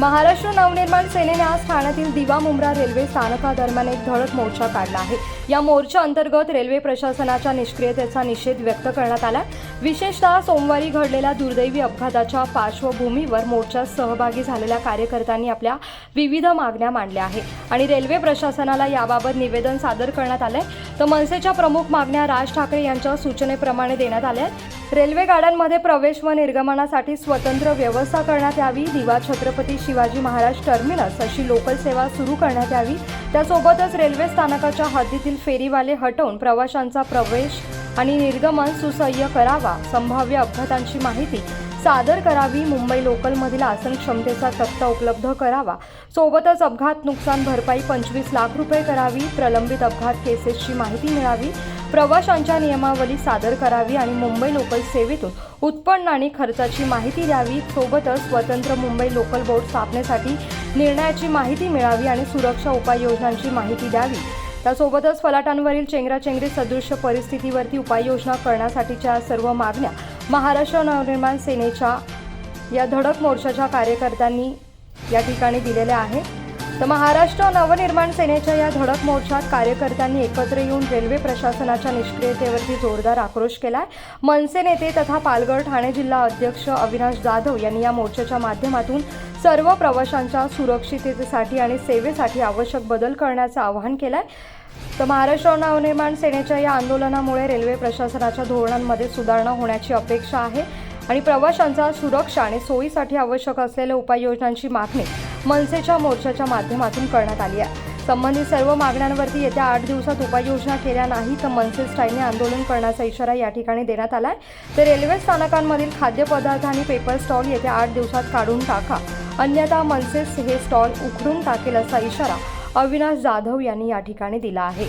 महाराष्ट्र नवनिर्माण सेनेने आज ठाण्यातील दिवा मुंब्रा रेल्वे स्थानकादरम्यान एक धडक मोर्चा काढला आहे. या मोर्चा अंतर्गत रेल्वे प्रशासनाच्या निष्क्रियतेचा निषेध व्यक्त करण्यात आला विशेषतः सोमवारी घडलेल्या दुर्दैवी अपघाताच्या पार्श्वभूमीवर मोर्चात सहभागी झालेल्या कार्यकर्त्यांनी आपल्या विविध मागण्या मांडल्या आहेत आणि रेल्वे प्रशासनाला याबाबत निवेदन सादर करण्यात आलंय. तर मनसेच्या प्रमुख मागण्या राज ठाकरे यांच्या सूचनेप्रमाणे देण्यात आल्या आहेत. रेल्वे गाड्यांमध्ये प्रवेश व निर्गमनासाठी स्वतंत्र व्यवस्था करण्यात यावी. दिवा छत्रपती शिवाजी महाराज टर्मिनस अशी लोकल सेवा सुरू करण्यात यावी. त्यासोबतच रेल्वे स्थानकाच्या हद्दीतील फेरीवाले हटवून प्रवाशांचा प्रवेश आणि निर्गमन सुसह्य करावा. संभाव्य अपघातांची माहिती सादर करावी मुंबई लोकलमधील आसन क्षमतेचा तक्ता उपलब्ध करावा. सोबतच अपघात नुकसान भरपाई पंचवीस लाख रुपये करावी प्रलंबित अपघात केसेसची माहिती मिळावी प्रवाशांच्या नियमावली सादर करावी आणि मुंबई लोकल सेवेतून उत्पन्न आणि खर्चाची माहिती द्यावी. सोबतच स्वतंत्र मुंबई लोकल बोर्ड स्थापनेसाठी निर्णयाची माहिती मिळावी आणि सुरक्षा उपाययोजनांची माहिती द्यावी. त्यासोबतच फलाटांवरील चेंगराचेंगरी सदृश्य परिस्थितीवरती उपाययोजना करण्यासाठीच्या सर्व मागण्या महाराष्ट्र नवनिर्माण सेनेच्या या धडक मोर्चाच्या कार्यकर्त्यांनी या ठिकाणी दिलेल्या आहे. तर महाराष्ट्र नवनिर्माण सेनेच्या या धडक मोर्चात कार्यकर्त्यांनी एकत्र येऊन रेल्वे प्रशासनाच्या निष्क्रियतेवरती जोरदार आक्रोश केलाय. मनसे नेते तथा पालघर ठाणे जिल्हा अध्यक्ष अविनाश जाधव यांनी या मोर्चाच्या माध्यमातून सर्व प्रवाशांच्या सुरक्षिततेसाठी आणि सेवेसाठी आवश्यक बदल करण्याचं आवाहन केलंय. तर महाराष्ट्र नवनिर्माण सेनेच्या या आंदोलनामुळे रेल्वे प्रशासनाच्या धोरणांमध्ये सुधारणा होण्याची अपेक्षा आहे आणि प्रवाशांचा सुरक्षा आणि सोयीसाठी आवश्यक असलेल्या उपाययोजनांची मागणी मनसेच्या मोर्चाच्या माध्यमातून करण्यात आली आहे. संबंधित सर्व मागण्यांवरती येत्या आठ दिवसात उपाययोजना केल्या नाही तर मनसे स्टाईलने आंदोलन करण्याचा इशारा या ठिकाणी देण्यात आला आहे तर रेल्वे स्थानकांमधील खाद्यपदार्थ आणि पेपर स्टॉल येत्या आठ दिवसात काढून टाका. अन्यथा मनसेस हे स्टॉल उखडून टाकेल असा इशारा अविनाश जाधव यांनी या ठिकाणी दिला आहे.